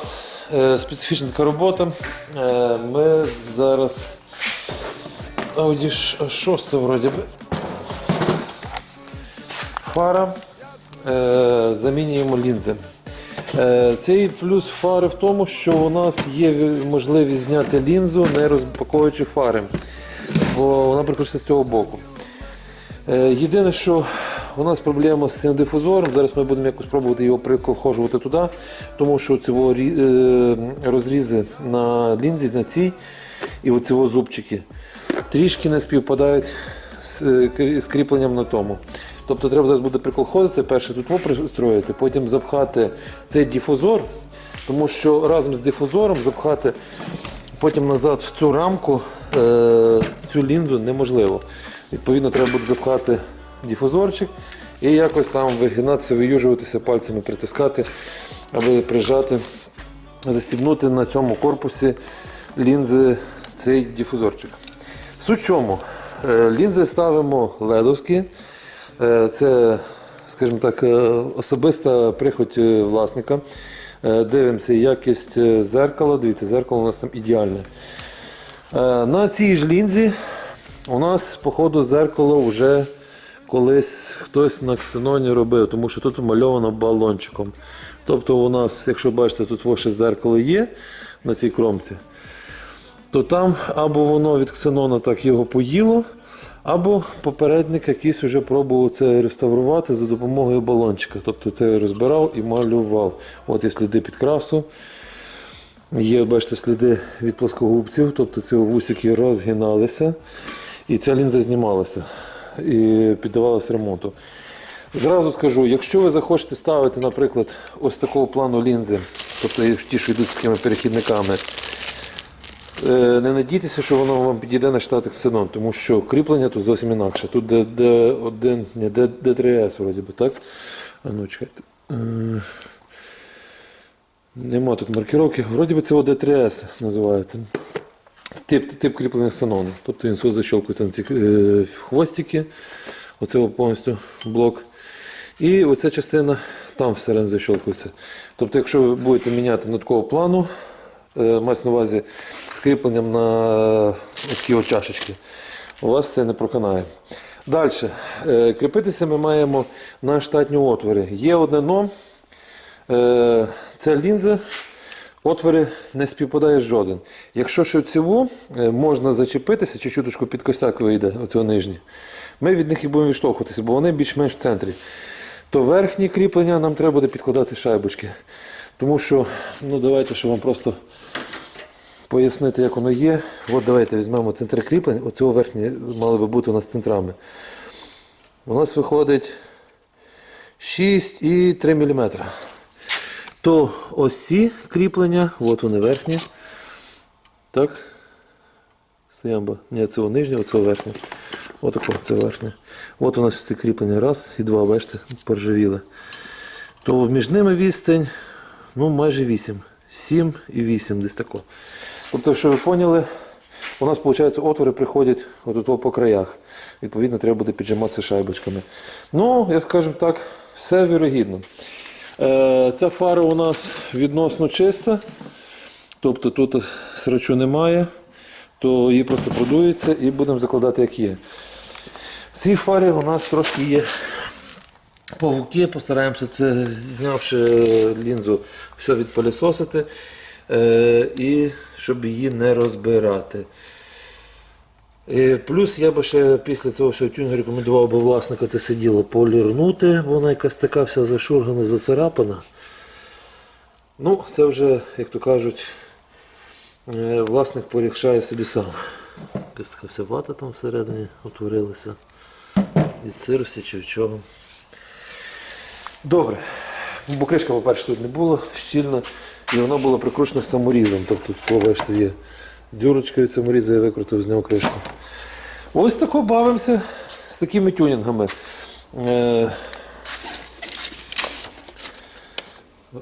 нас е, специфічна така робота. Е, ми зараз Audi 6 вроді би. Фара. Е, замінюємо лінзи. Цей плюс фари в тому, що у нас є можливість зняти лінзу, не розпаковуючи фари, бо вона прикручується з цього боку. Єдине, що у нас проблема з цим дифузором. Зараз ми будемо якось пробувати його прикохожувати туди, тому що цього е, розрізи на лінзі, на цій і оці зубчики трішки не співпадають з, е, з кріпленням на тому. Тобто треба зараз буде приколхозити, перше тут пристроїти, потім запхати цей дифузор, тому що разом з дифузором запхати потім назад в цю рамку е, цю лінзу неможливо. Відповідно, треба буде запхати дифузорчик і якось там вигинатися, виюжуватися, пальцями притискати, аби прижати, застібнути на цьому корпусі лінзи цей дифузорчик. Суть чому? Е, Лінзи ставимо ледовські. Е, Це, скажімо так, е, особиста прихоть власника. Дивимося якість зеркала. Дивіться, зеркало у нас там ідеальне. На цій ж лінзі у нас, походу, зеркало вже колись хтось на ксеноні робив, тому що тут мальовано балончиком. Тобто у нас, якщо бачите, тут ваше зеркало є на цій кромці, то там або воно від ксенона так його поїло, або попередник якийсь вже пробував це реставрувати за допомогою балончика. Тобто це розбирав і малював. От є сліди підкрасу. Є, бачите, сліди від плоскогубців, тобто ці вусики розгиналися, і ця лінза знімалася і піддавалася ремонту. Зразу скажу, якщо ви захочете ставити, наприклад, ось такого плану лінзи, тобто ті, що йдуть з такими перехідниками, е, не надійтеся, що воно вам підійде на штатик ксенон, тому що кріплення тут зовсім інакше. Тут D1, ні, D- D3S, вроді би, так? А ну, чекайте. Е, Нема тут маркировки. Вроді би це D3S називається. Тип, тип кріплення ксенону. Тобто він защелкується на ці е, хвостики. Оце повністю блок. І оця частина там всередині защелкується. Тобто, якщо ви будете міняти на такого плану, е, на увазі з кріпленням на такі чашечки, у вас це не проканає. Далі. Е, Кріпитися ми маємо на штатні отвори. Є одне но. Е, Ця лінза, отвори не співпадає жоден. Якщо що цього можна зачепитися, чи чуточку під косяк вийде, оцього нижній, ми від них і будемо відштовхуватися, бо вони більш-менш в центрі. То верхні кріплення нам треба буде підкладати шайбочки. Тому що, ну давайте, щоб вам просто пояснити, як воно є. От давайте візьмемо центри кріплень, оцього верхні мали би бути у нас центрами. У нас виходить 6,3 мм. То ось ці кріплення, от вони верхні. Так. Стоямба. Ні, це нижнє, оце верхнє. Отако, це верхнє. От у нас ці кріплення. Раз і два, бачите, поржавіли. То між ними відстань, ну майже 8. 7 і 8 десь тако. Тобто, що ви поняли, у нас, виходить, отвори приходять от по краях. Відповідно, треба буде піджиматися шайбочками. Ну, я скажу так, все вірогідно. Е, Ця фара у нас відносно чиста, тобто тут срачу немає, то її просто продується і будемо закладати як є. В цій фарі у нас трошки є павуки, постараємося це, знявши лінзу, все відпилісосити, е, і щоб її не розбирати. Плюс я би ще після цього всього тюнга рекомендував би власника це все діло полірнути, бо вона якась така вся зашургана, зацарапана. Ну, це вже, як то кажуть, е, власник порішає собі сам. Якась така вся вата там всередині утворилася. Від сирості чи від чого. Добре. Бо кришка, по-перше, тут не було щільна, і вона була прикручена саморізом. Тобто, тут, бачите, є саморіза, я викрутив з нього кришку. Ось тако бавимося з такими тюнінгами. Е,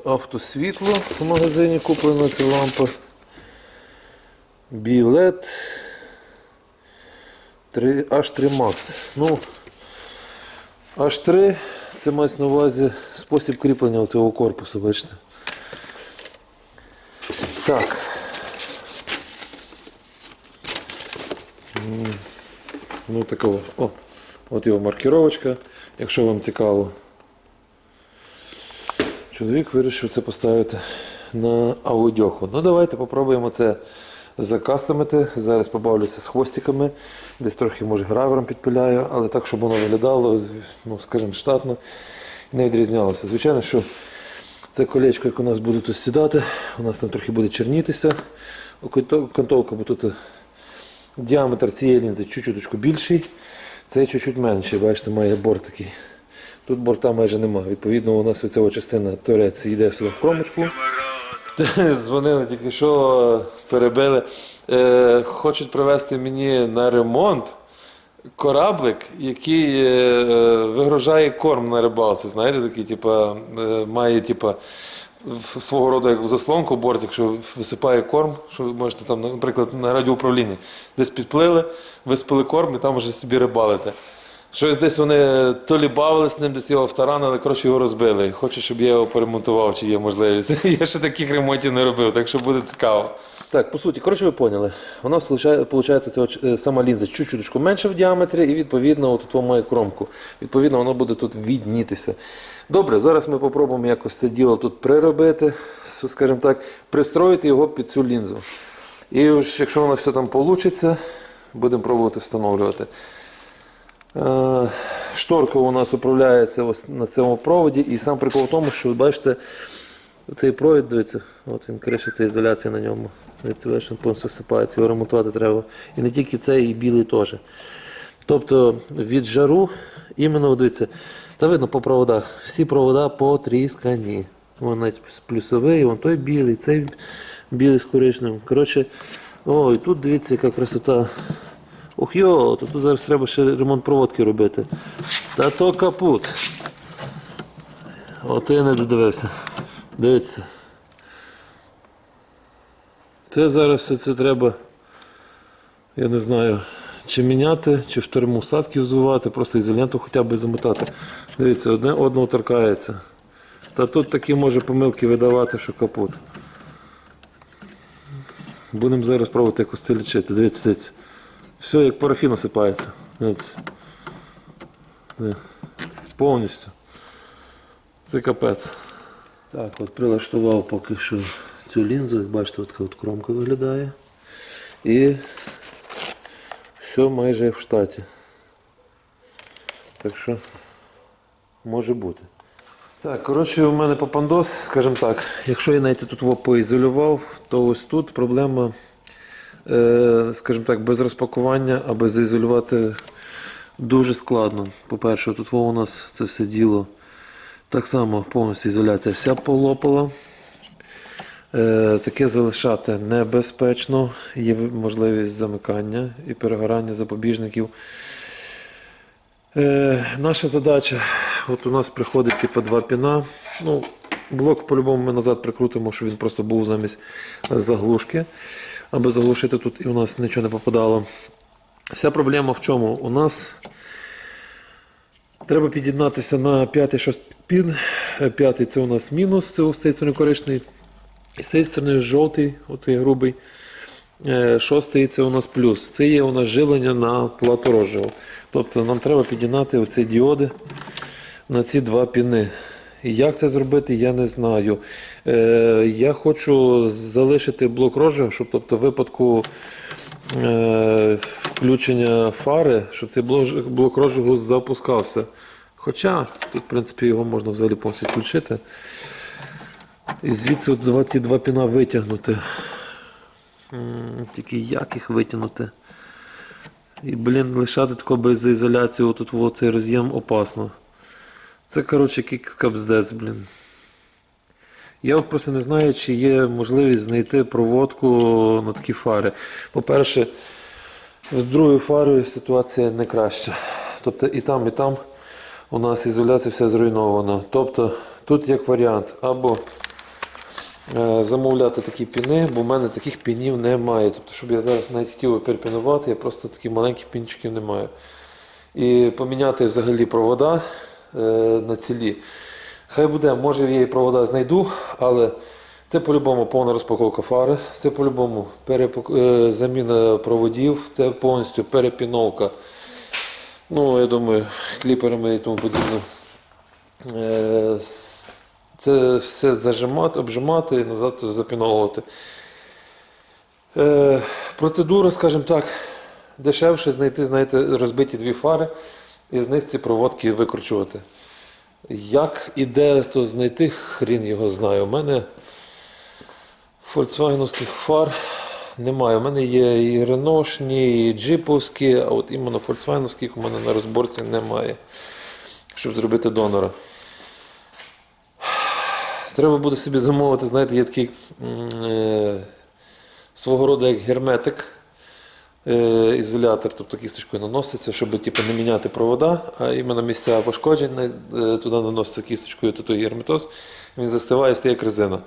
Автосвітло в магазині куплено ця лампа. Білет 3, H3 Max. Ну, H3 це мається на увазі спосіб кріплення цього корпусу, бачите. Так. Ну, такого. О, от його маркіровочка, якщо вам цікаво. Чоловік вирішив це поставити на аудіоху. Ну, давайте попробуємо це закастомити. Зараз побавлюся з хвостиками, десь трохи, може, гравером підпиляю, але так, щоб воно виглядало, ну, скажімо, штатно і не відрізнялося. Звичайно, що це колечко, як у нас буде тут сідати, у нас там трохи буде чернітися. Окантовка, бо тут діаметр цієї лінзи чуть-чуть більший, цей чуть-чуть менший. Бачите, має борт такий. Тут борта майже немає. Відповідно, у нас оця частина торець йде сюди в кромочку. Дзвонили тільки що, перебили. Е, хочуть привезти мені на ремонт кораблик, який е, вигружає корм на рибалці. Знаєте, такий, типа, е, має типа, в- свого роду як в заслонку борт, що висипає корм, що ви можете там, наприклад, на радіоуправлінні десь підплили, виспили корм і там вже собі рибалите. Щось десь вони то лі бавились ним, десь його втаранили, коротше його розбили. Хочу, щоб я його поремонтував, чи є можливість. Я ще таких ремонтів не робив, так що буде цікаво. Так, по суті, коротше, ви поняли. У нас виходить ця сама лінза чуть-чуть менше в діаметрі, і відповідно тут має кромку. Відповідно, воно буде тут віднітися. Добре, зараз ми попробуємо якось це діло тут приробити, скажімо так, пристроїти його під цю лінзу. І ось, якщо воно все там вийде, будемо пробувати встановлювати. Е, Шторка у нас управляється на цьому проводі, і сам прикол в тому, що бачите, цей провід, дивіться, от він кришиться ізоляція на ньому. Він повністю сипається, його ремонтувати треба. І не тільки цей, і білий теж. Тобто від жару, іменно дивіться, та видно по проводах, всі провода потріскані. Вон навіть плюсовий, вон той білий, цей білий з коричневим. Коротше, о, і тут дивіться, яка красота. Ох йо, то тут зараз треба ще ремонт проводки робити. Та то капут. От я не додивився. Дивіться. Це зараз все це треба, я не знаю, чи міняти, чи в термосадки взувати, просто ізоленту хоча б замотати. Дивіться, одне одного торкається. Та тут такі може помилки видавати, що капут. Будемо зараз пробувати якось це лічити. Дивіться, дивіться. Все як парафін осипається. Повністю. Це капець. Так, от прилаштував поки що цю лінзу, як бачите, от така от кромка виглядає. І все майже як в штаті. Так що може бути. Так, коротше, у мене попандос, скажімо так, якщо я навіть тут поізолював, то ось тут проблема, скажімо так, без розпакування, аби заізолювати дуже складно. По-перше, тут у нас це все діло. Так само повністю ізоляція вся полопала. Е, таке залишати небезпечно, є можливість замикання і перегорання запобіжників. Е, наша задача, от у нас приходить типу два піна. Ну, блок по-любому ми назад прикрутимо, щоб він просто був замість заглушки, аби заглушити тут і у нас нічого не попадало. Вся проблема в чому? У нас треба під'єднатися на п'ятий шостий пін. П'ятий це у нас мінус, це з цієї сторони коричний. І з цієї сторони жовтий, оцей грубий. Е, Шостий це у нас плюс. Це є у нас живлення на плату розживу. Тобто нам треба підігнати оці діоди на ці два піни. Як це зробити, я не знаю. Е, я хочу залишити блок розжигу, щоб тобто, в випадку е, включення фари, щоб цей блок, блок розжигу запускався. Хоча тут, в принципі, його можна взагалі повністю включити. І звідси от два- ці два піна витягнути. Тільки як їх витягнути? І, блін, лишати тако без ізоляції, отут цей роз'єм опасно. Це, коротше, якийсь капздець, блін. Я просто не знаю, чи є можливість знайти проводку на такі фари. По-перше, з другою фарою ситуація не краща. Тобто і там, і там у нас ізоляція вся зруйнована. Тобто тут як варіант, або е, замовляти такі піни, бо в мене таких пінів немає. Тобто, щоб я зараз навіть хотів перепінувати, я просто таких маленьких пінчиків не маю. І поміняти взагалі провода на цілі. Хай буде, може я і провода знайду, але Це по-любому повна розпаковка фари, це по-любому перепак... е, заміна проводів, це повністю перепіновка. Ну, я думаю, кліперами і тому подібне. Е, Це все зажимати, обжимати і назад запіновувати. Е, Процедура, скажімо так, дешевше знайти, знаєте, розбиті дві фари і з них ці проводки викручувати. Як і де то знайти, хрін його знає. У мене фольксвагеновських фар немає. У мене є і реношні, і джиповські, а от іменно фольксвагеновських у мене на розборці немає, щоб зробити донора. Треба буде собі замовити, знаєте, є такий е, свого роду як герметик, ізолятор, тобто кісточкою наноситься, щоб типу, не міняти провода, а іменно місця пошкоджень е, туди наноситься кісточкою, то той герметоз, він застиває, стає як резина.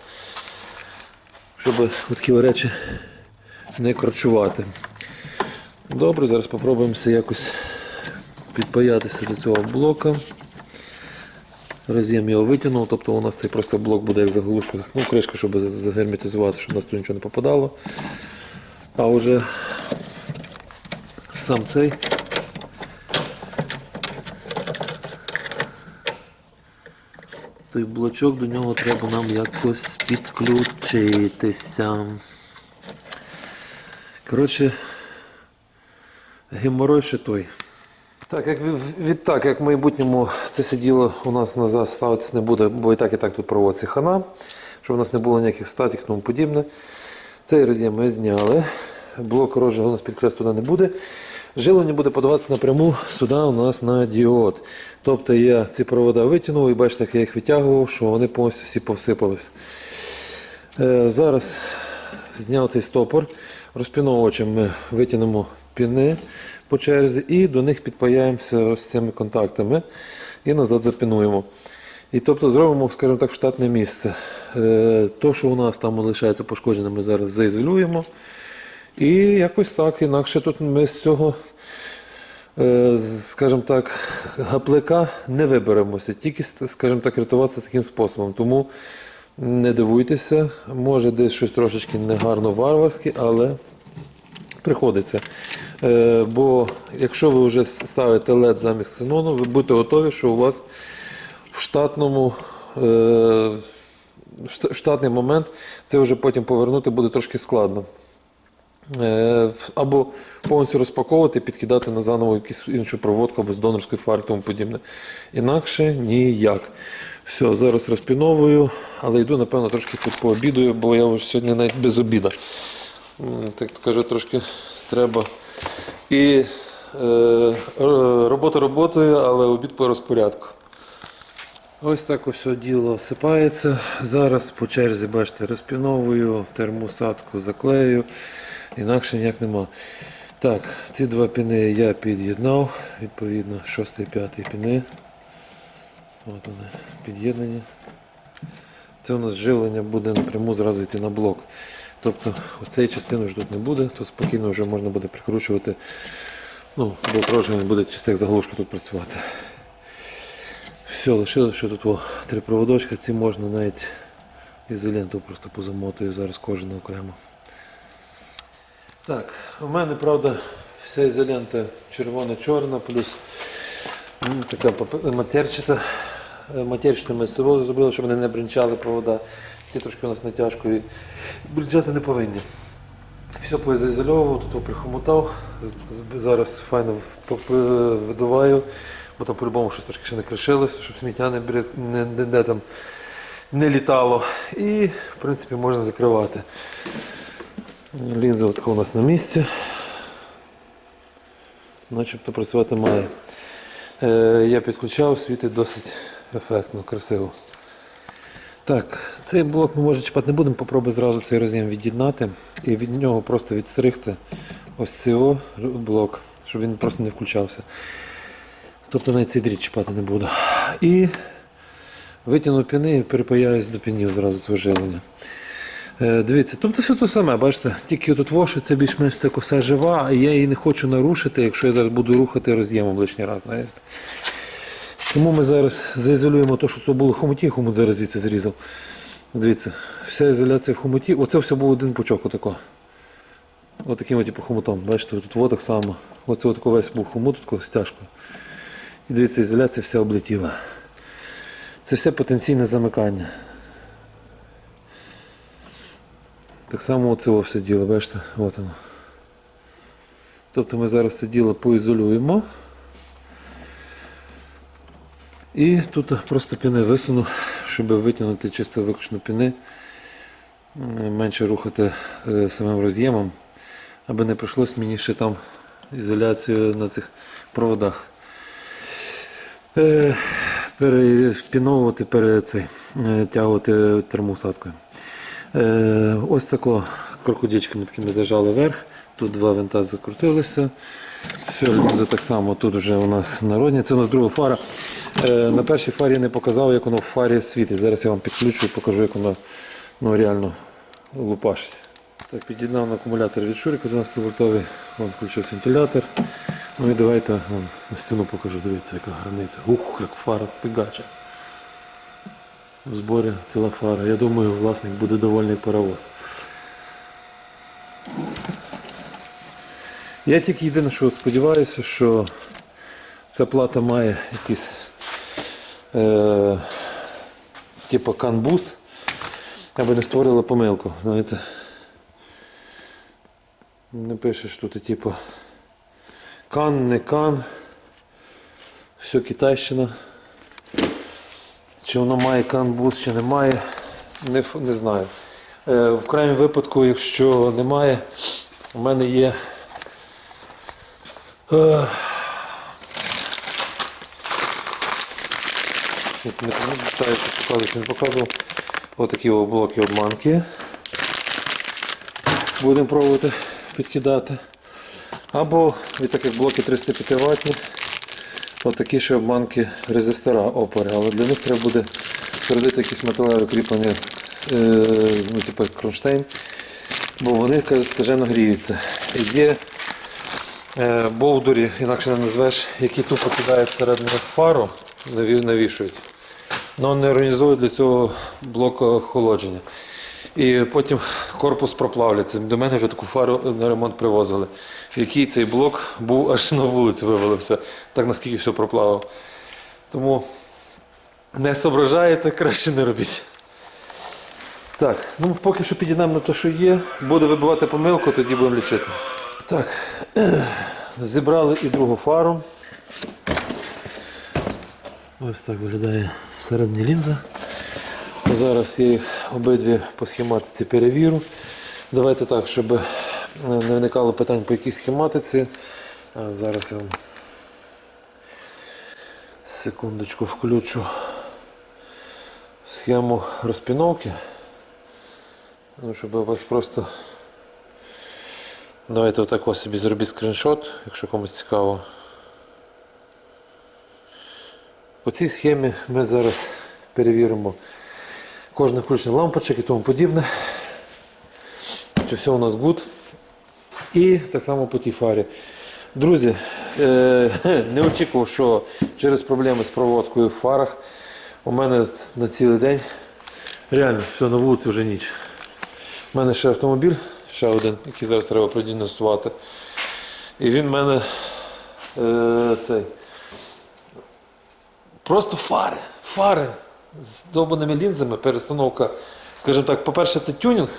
Щоб такі речі не корчувати. Добре, зараз спробуємося якось підпаятися до цього блока. Роз'єм його витягнув, тобто у нас цей просто блок буде як заглушка, ну, кришка, щоб загерметизувати, щоб у нас тут нічого не попадало. А вже сам цей. Той блочок до нього треба нам якось підключитися. Коротше, геморой ще той. Так, як відтак, як в майбутньому це сиділо у нас назад ставитися не буде, бо і так і так тут проводиться хана, щоб у нас не було ніяких статік тому подібне. Цей роз'єм ми зняли. Блок розжигу у нас підкреслю туди не буде. Жилення буде подаватися напряму сюди у нас на діод. Тобто я ці провода витягнув і бачите, як я їх витягував, що вони повністю всі повсипались. Е, Зараз зняв цей стопор. Розпіновувачем ми витягнемо піни по черзі і до них підпаяємося ось цими контактами і назад запінуємо. І тобто зробимо, скажімо так, в штатне місце. Е, То, що у нас там лишається пошкодженим, ми зараз заізолюємо. І якось так, інакше тут ми з цього, е, скажімо так, гаплика не виберемося. Тільки, скажімо так, рятуватися таким способом. Тому не дивуйтеся, може десь щось трошечки негарно варварське, але приходиться. Е, бо якщо ви вже ставите LED замість ксенону, ви будьте готові, що у вас в штатному е, штатний момент це вже потім повернути буде трошки складно. Е, Або повністю розпаковувати, підкидати на заново якусь іншу проводку або з донорської фари тому подібне. Інакше ніяк. Все, зараз розпіновую, але йду, напевно, трошки тут пообідаю, бо я вже сьогодні навіть без обіда. Так кажу, трошки треба. І е, робота роботою, але обід по розпорядку. Ось так ось діло осипається. Зараз по черзі, бачите, розпіновую, термосадку заклею, інакше ніяк нема. Так, ці два піни я під'єднав, відповідно, шостий, п'ятий піни. От вони під'єднані. Це у нас живлення буде напряму зразу йти на блок. Тобто цієї частини вже тут не буде, тут спокійно вже можна буде прикручувати. Ну, блок розжигання буде як заглушка тут працювати. Все, лишилося, що тут о, три проводочка, ці можна навіть ізоленту просто позамотую зараз кожен окремо. Так, у мене, правда, вся ізолента червона-чорна, плюс така матерчата. Е, ми з собою зробили, щоб вони не бринчали провода. Ці трошки у нас натяжкою. Бринчати не повинні. Все поізольовував, тут прихомотав. З- Зараз файно видуваю, бо там по-любому щось трошки ще не кришилося, щоб сміття не, бриз- не, не, не там не літало. І, в принципі, можна закривати. Лінза у нас на місці. Начебто працювати має. Е, я підключав, світить досить ефектно, красиво. Так, цей блок ми може чіпати не будемо, попробуй зразу цей роз'єм від'єднати і від нього просто відстригти ось цей блок, щоб він просто не включався. Тобто навіть цей дріт чіпати не буду. І витягну піни і перепаяюсь до пінів зразу цього жилення. Е, Дивіться, тобто все те саме, бачите, тільки тут воше це більш-менш ця коса жива, а я її не хочу нарушити, якщо я зараз буду рухати роз'ємом лишній раз. Знаєте. Тому ми зараз заізолюємо те, що це було хомуті, хомут зараз звідси зрізав. Дивіться, вся ізоляція в хомуті. Оце все був один пучок отако. Отаким от, типу, хомутом. Бачите, тут вот так само. Оце отако весь був хомут, тако стяжкою. І дивіться, ізоляція вся облетіла. Це все потенційне замикання. Так само оце все діло, бачите, от воно. Тобто ми зараз це діло поізолюємо. І тут просто піни висуну, щоб витягнути чисто виключно піни, менше рухати е, самим роз'ємом, аби не прийшлось мені ще там ізоляцію на цих проводах. Е, Перепіновувати, пере, цей, е, термоусадкою. Е, ось тако крокодічками такими зажали вверх. Тут два винта закрутилися. Все, лінзи так само тут вже у нас народні. Це у нас друга фара. Е, на першій фарі я не показав, як воно в фарі світить. Зараз я вам підключу і покажу, як воно ну, реально лупашить. Так, під'єднав на акумулятор від Шурика 12 вольтовий, вон включився вентилятор. Ну і давайте вон, на стіну покажу, дивіться, яка границя. Ух, як фара фігача. В зборі ціла фара. Я думаю, власник буде довольний паровоз. Я тільки єдине, що сподіваюся, що ця плата має якийсь е, типу канбус, аби не створила помилку. Знаєте. Не пишеш тут, типу, кан, не кан. Все китайщина. Чи воно має канбус, чи не має, не, не знаю. Е, в крайньому випадку, якщо немає, у мене є. Е, не пам'ятаю, що показувати, він показував. Отакі блоки обманки. Будемо пробувати підкидати. Або від таких блоки 305 ватні. Отакі ще обманки резистора опори, але для них треба буде зробити якісь металеве кріплення, е, ну, типу як кронштейн, бо вони каже, скажено гріються. Є е, бовдурі, інакше не назвеш, які тупо кидають всередину фару, навішують. але не організовують для цього блок охолодження. І потім корпус проплавляється. До мене вже таку фару на ремонт привозили, в який цей блок був аж на вулицю вивалився, так наскільки все проплавав. Тому не зображаєте, краще не робіть. Так, ну поки що підійдемо на те, що є. Буде вибивати помилку, тоді будемо лічити. Так, зібрали і другу фару. Ось так виглядає середня лінза. Зараз я їх обидві по схематиці перевірю. Давайте так, щоб не виникало питань по якій схематиці. А зараз я вам секундочку включу схему розпіновки. Ну, щоб у вас просто. Давайте отак собі зробіть скріншот, якщо комусь цікаво. По цій схемі ми зараз перевіримо кожне включення лампочок і тому подібне. Чи все у нас good. І так само по тій фарі. Друзі, е, не очікував, що через проблеми з проводкою в фарах у мене на цілий день реально все на вулиці вже ніч. У мене ще автомобіль, ще один, який зараз треба продіагностувати. І він в мене е, цей. Просто фари, фари з довбаними лінзами, перестановка. Скажімо так, по-перше, це тюнінг.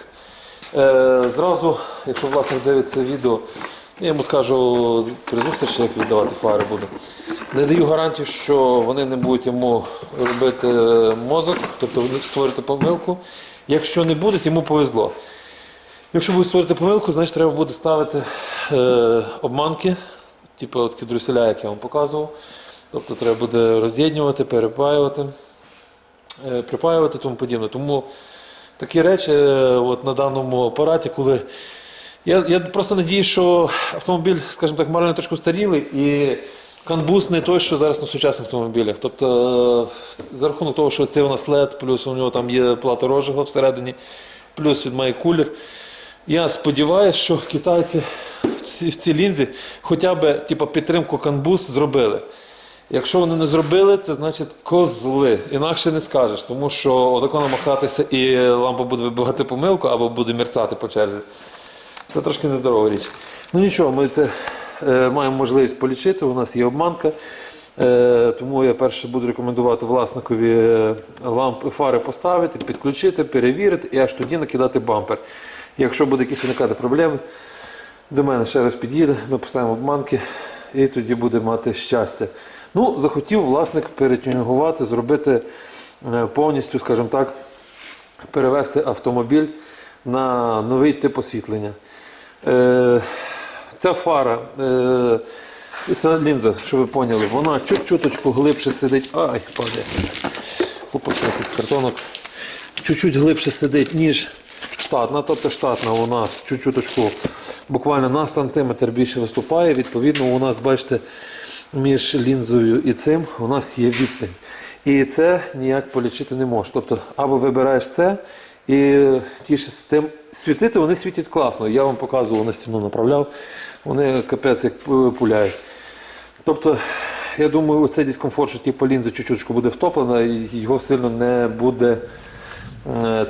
Е, зразу, якщо власник дивиться відео, я йому скажу при зустрічі, як віддавати фари буду. Не даю гарантію, що вони не будуть йому робити мозок, тобто створити помилку. Якщо не будуть, йому повезло. Якщо будуть створити помилку, значить треба буде ставити е, обманки, типу от друселя, як я вам показував. Тобто треба буде роз'єднювати, перепаювати, припаювати тому подібне. Тому такі речі е, от на даному апараті, коли. Я, я просто надію, що автомобіль, скажімо так, морально трошки старілий і канбус не той, що зараз на сучасних автомобілях. Тобто, е, за рахунок того, що це у нас LED, плюс у нього там є плата розжигу всередині, плюс він має кулер. Я сподіваюся, що китайці в цій лінзі хоча б типу, підтримку канбус зробили. Якщо вони не зробили, це значить козли. Інакше не скажеш, тому що отако намахатися і лампа буде вибивати помилку або буде мерцати по черзі. Це трошки нездорова річ. Ну нічого, ми це е, маємо можливість полічити. У нас є обманка. Е, тому я перше буду рекомендувати власникові е, лампи, фари поставити, підключити, перевірити і аж тоді накидати бампер. Якщо буде якісь виникати проблеми, до мене ще раз під'їде, ми поставимо обманки і тоді буде мати щастя. Ну, захотів власник перетюнінгувати, зробити е, повністю, скажімо так, перевести автомобіль на новий тип освітлення. Е, ця фара, е, ця лінза, що ви поняли, вона чуть-чуточку глибше сидить. Ай, падає. Купився тут картонок. Чуть-чуть глибше сидить, ніж штатна. Тобто штатна у нас чуть-чуточку буквально на сантиметр більше виступає. Відповідно, у нас, бачите, між лінзою і цим у нас є відстань. І це ніяк полічити не можеш. Тобто, або вибираєш це і тіше з тим світити, вони світять класно. Я вам показував на стіну направляв, вони капець як пуляють. Тобто, я думаю, оцей дискомфорт, що типу, лінза чуть-чуть буде втоплена, його сильно не буде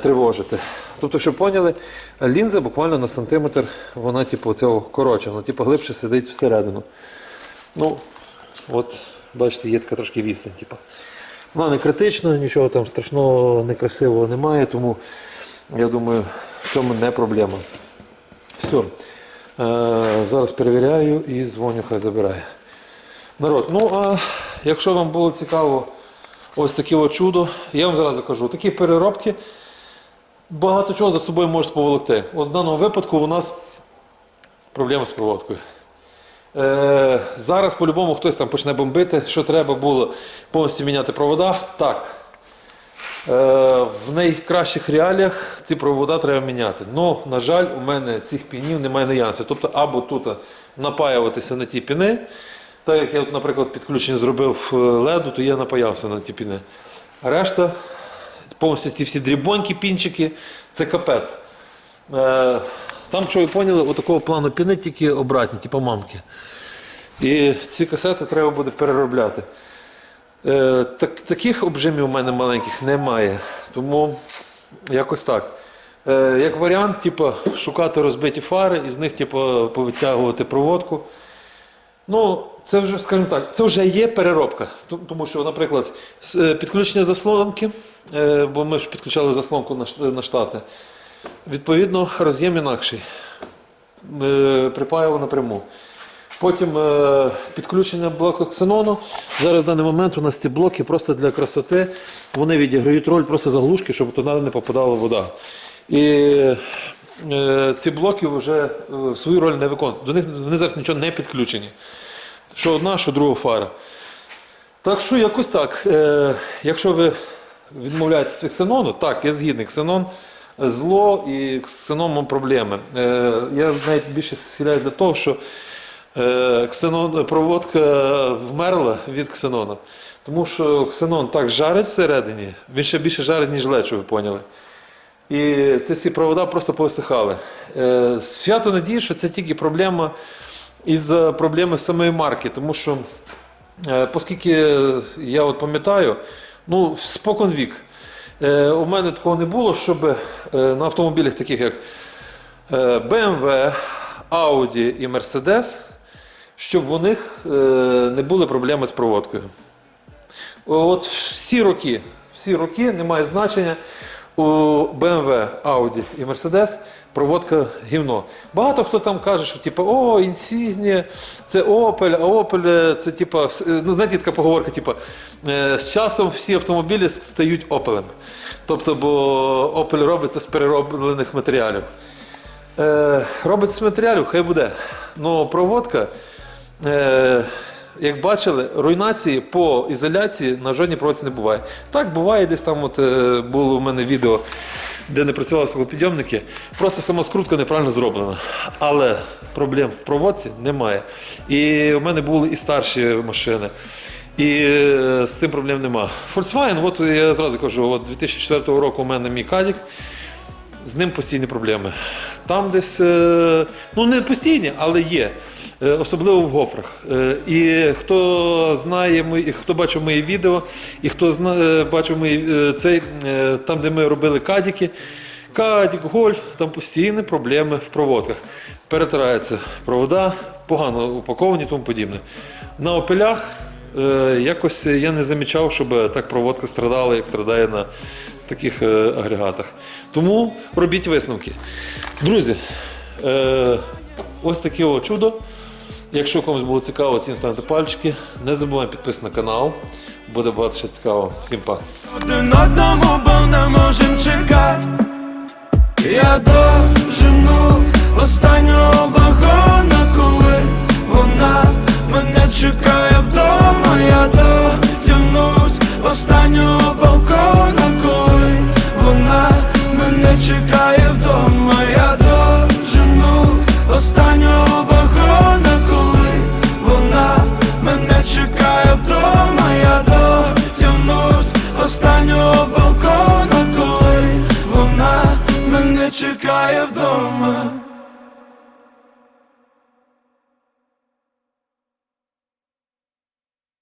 тривожити. Тобто, щоб поняли, лінза буквально на сантиметр, вона типу, цього коротша, вона типу, глибше сидить всередину. Ну, от, бачите, є така трошки відстань. Типу. Вона не критична, нічого там страшного, некрасивого немає, тому я думаю, в цьому не проблема. Все. Е, зараз перевіряю і дзвоню, хай забирає. Народ, ну а якщо вам було цікаво ось таке от чудо, я вам зразу кажу, такі переробки багато чого за собою можуть поволокти. От в даному випадку у нас проблема з проводкою. Е, зараз по-любому хтось там почне бомбити, що треба було повністю міняти провода. Так. Е, в найкращих реаліях ці провода треба міняти. Ну, на жаль, у мене цих пінів немає наявності. Тобто, або тут напаюватися на ті піни. Так як я, от, наприклад, підключення зробив е, леду, то я напаявся на ті піни. А решта, повністю ці всі дрібонькі пінчики, це капець. Е, там, що ви поняли, отакого плану піни тільки обратні, типу мамки. І ці касети треба буде переробляти. Е, так, таких обжимів у мене маленьких немає. Тому якось так. Як варіант, типу, шукати розбиті фари і з них типу, повитягувати проводку. Ну, це вже, скажімо так, це вже є переробка. Тому що, наприклад, е, підключення заслонки, е, бо ми ж підключали заслонку на штати. Відповідно, роз'єм інакший. Припаяв напряму. Потім е, підключення блоку ксенону. Зараз в даний момент у нас ці блоки просто для красоти. Вони відіграють роль просто заглушки, щоб туди не попадала вода. І ці блоки вже свою роль не виконують. До них вони зараз нічого не підключені. Що одна, що друга фара. Так що якось так. Е, якщо ви відмовляєтесь від ксенону, так, я згідний, ксенон зло і ксеноном проблеми. Е, я навіть більше схиляю для того, що е, ксенон, проводка вмерла від ксенона. Тому що ксенон так жарить всередині, він ще більше жарить, ніж лед, щоб ви поняли. І ці всі провода просто повисихали. Е, Свято надію, що це тільки проблема із проблеми самої марки, тому що, е, оскільки я от пам'ятаю, ну, спокон вік, е, у мене такого не було, щоб е, на автомобілях, таких як е, BMW, Audi і Mercedes, щоб в них е, не були проблеми з проводкою. От всі роки, всі роки немає значення. У BMW, Audi і Mercedes проводка гівно. Багато хто там каже, що типу, о, Insignia, це Opel, а Opel це типу, ну, знаєте, така поговорка, типу, е, з часом всі автомобілі стають Opel. Тобто, бо Opel робиться з перероблених матеріалів. Е, робиться з матеріалів, хай буде. Ну, проводка. Як бачили, руйнації по ізоляції на жодній проводці не буває. Так буває, десь там от, е, було у мене відео, де не працювали склопідйомники. Просто сама скрутка неправильно зроблена. Але проблем в проводці немає. І у мене були і старші машини. І е, з тим проблем нема. Volkswagen, от я зразу кажу, от 2004 року у мене мій кадік. З ним постійні проблеми. Там десь, е, ну не постійні, але є. Е, Особливо в гофрах. Е, І хто знає, мої- хто бачив мої відео, і хто зна, бачив мої, цей, там, де ми робили кадіки, кадік, гольф, там постійні проблеми в проводках. Перетираються провода, погано упаковані і тому подібне. На опелях якось я не замічав, щоб так проводка страдала, як страдає на таких е, агрегатах. Тому робіть висновки. Друзі, е, ось таке о чудо. Якщо комусь було цікаво, цим ставте пальчики. Не забуваємо підписатися на канал. Буде багато ще цікавого. Всім па! Один одному, бо не можем чекати. Я дожену останнього вагона, коли вона мене чекає вдома. Я дотягнусь чекає вдома.